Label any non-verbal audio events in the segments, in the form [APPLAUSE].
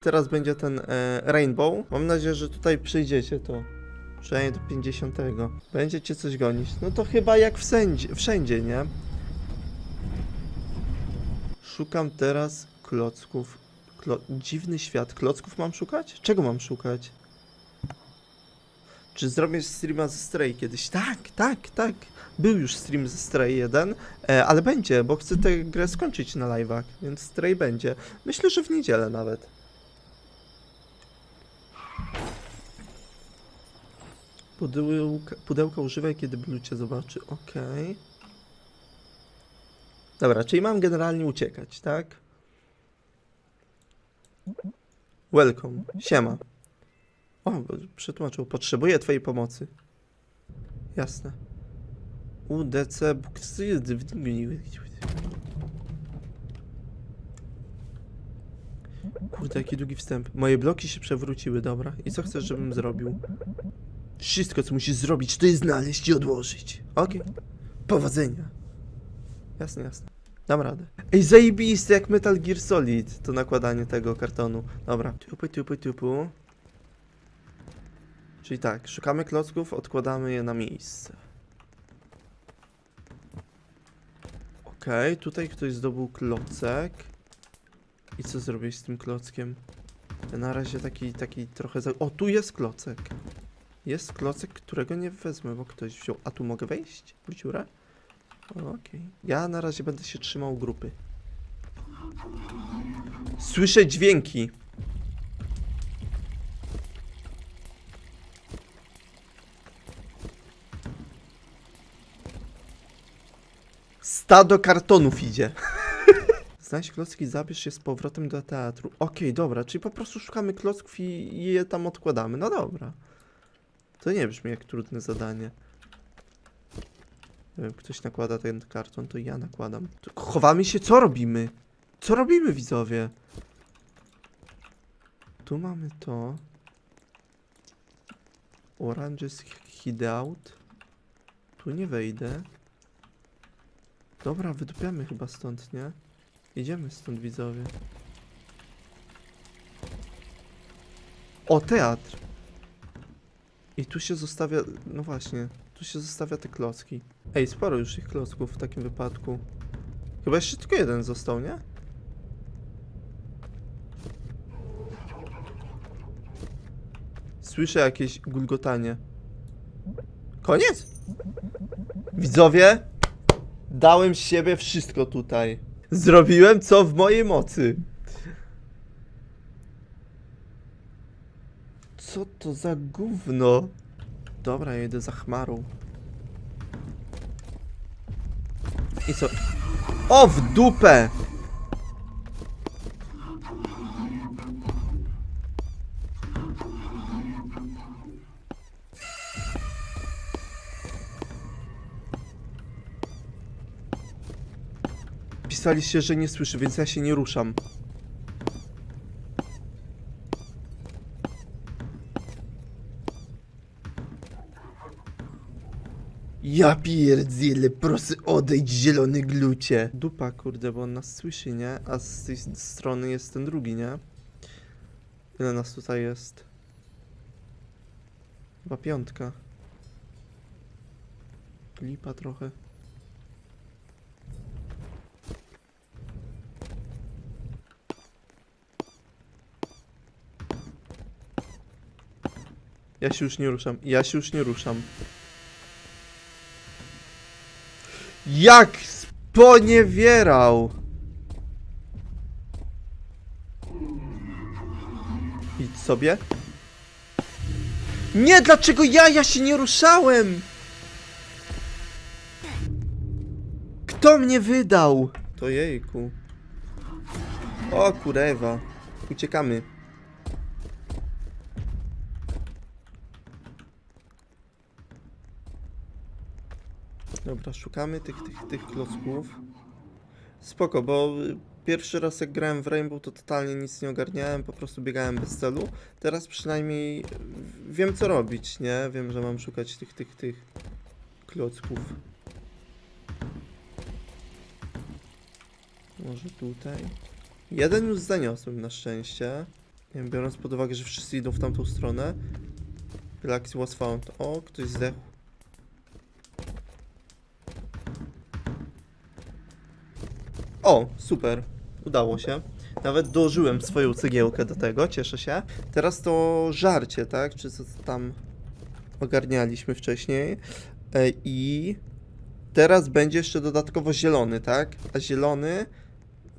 Teraz będzie ten e, Rainbow. Mam nadzieję, że tutaj przyjdziecie to. Przynajmniej do 50. Będziecie coś gonić. No to chyba jak wszędzie, wszędzie nie? Szukam teraz klocków. Klo dziwny świat. Klocków mam szukać? Czego mam szukać? Czy zrobię streama ze Stray kiedyś? Tak, tak, tak. Był już stream ze Stray 1, e, ale będzie, bo chcę tę grę skończyć na live'ach, więc Stray będzie. Myślę, że w niedzielę nawet. Pudełka, pudełka używaj, kiedy Blue cię zobaczy. Okej. Dobra, czyli mam generalnie uciekać, tak? Welcome. Siema. O, przetłumaczył. Potrzebuję twojej pomocy. Jasne. UDC... Kurde, jaki długi wstęp. Moje bloki się przewróciły, dobra. I co chcesz, żebym zrobił? Wszystko, co musisz zrobić, to jest znaleźć i odłożyć. Okej. Powodzenia. Jasne, jasne. Dam radę. Ej, zajebiste jak Metal Gear Solid to nakładanie tego kartonu. Dobra. Tupu, tupu, tupu. Czyli tak, szukamy klocków, odkładamy je na miejsce. Okej, tutaj ktoś zdobył klocek. I co zrobić z tym klockiem? Na razie taki, taki trochę za... O, tu jest klocek. Jest klocek, którego nie wezmę, bo ktoś wziął. A tu mogę wejść? W dziurę? Okej. Ja na razie będę się trzymał grupy. Słyszę dźwięki. Stado kartonów idzie. [LAUGHS] Znajdź klocki, zabierz się z powrotem do teatru. Okej, dobra, czyli po prostu szukamy klocków i je tam odkładamy. No dobra. To nie brzmi jak trudne zadanie. Ktoś nakłada ten karton, to ja nakładam. To chowamy się, co robimy? Co robimy, widzowie? Tu mamy to. Oranges hideout. Tu nie wejdę. Dobra, wydupiamy chyba stąd, nie? Idziemy stąd, widzowie. O, teatr! I tu się zostawia, no właśnie, tu się zostawia te klocki. Ej, sporo już tych klocków w takim wypadku. Chyba jeszcze tylko jeden został, nie? Słyszę jakieś gulgotanie. Koniec? Widzowie, dałem z siebie wszystko tutaj. Zrobiłem co w mojej mocy. Co to za gówno? Dobra, jedę za chmarą. I co? O, w dupę! Pisaliście, że nie słyszy, więc ja się nie ruszam. Ja pierdzielę, proszę odejdź zielony glucie. Dupa, kurde, bo on nas słyszy, nie? A z tej strony jest ten drugi, nie? Ile nas tutaj jest? Chyba piątka. Lipa trochę. Ja się już nie ruszam. Ja się już nie ruszam. Jak sponiewierał! Idź sobie. Nie, dlaczego ja? Ja się nie ruszałem! Kto mnie wydał? To jejku. O kurewa. Uciekamy. Dobra, szukamy tych, tych, tych klocków. Spoko, bo y, pierwszy raz jak grałem w Rainbow to totalnie nic nie ogarniałem, po prostu biegałem bez celu. Teraz przynajmniej wiem co robić, nie? Wiem, że mam szukać tych, tych, tych klocków. Może tutaj. Jeden już zaniosłem na szczęście. Nie wiem, biorąc pod uwagę, że wszyscy idą w tamtą stronę. Galaxy was found. O, ktoś zdechł. O, super. Udało się. Nawet dołożyłem swoją cegiełkę do tego, cieszę się. Teraz to żarcie, tak? Czy co tam ogarnialiśmy wcześniej. E, I teraz będzie jeszcze dodatkowo zielony, tak? A zielony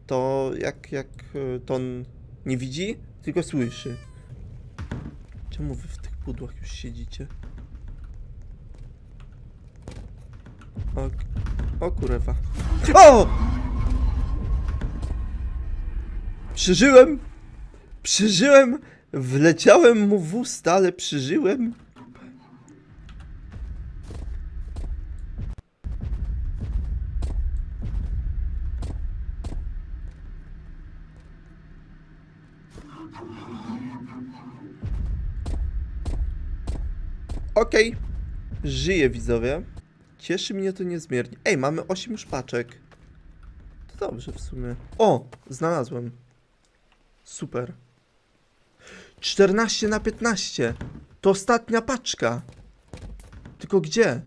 to jak, jak e, to on nie widzi, tylko słyszy. Czemu wy w tych pudłach już siedzicie? O, o kurwa. O! Przeżyłem! Przeżyłem! Wleciałem mu w usta, ale przeżyłem! Okej. Żyję, widzowie. Cieszy mnie to niezmiernie. Ej, mamy 8 szpaczek. To dobrze w sumie. O! Znalazłem. Super. 14 na 15. To ostatnia paczka. Tylko gdzie?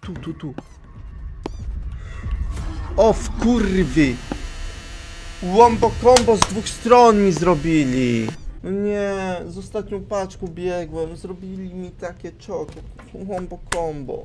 Tu, tu, tu. O, w kurwi! Wombo combo z dwóch stron mi zrobili. No nie, z ostatnią paczką biegłem, zrobili mi takie czoko. Wombo combo.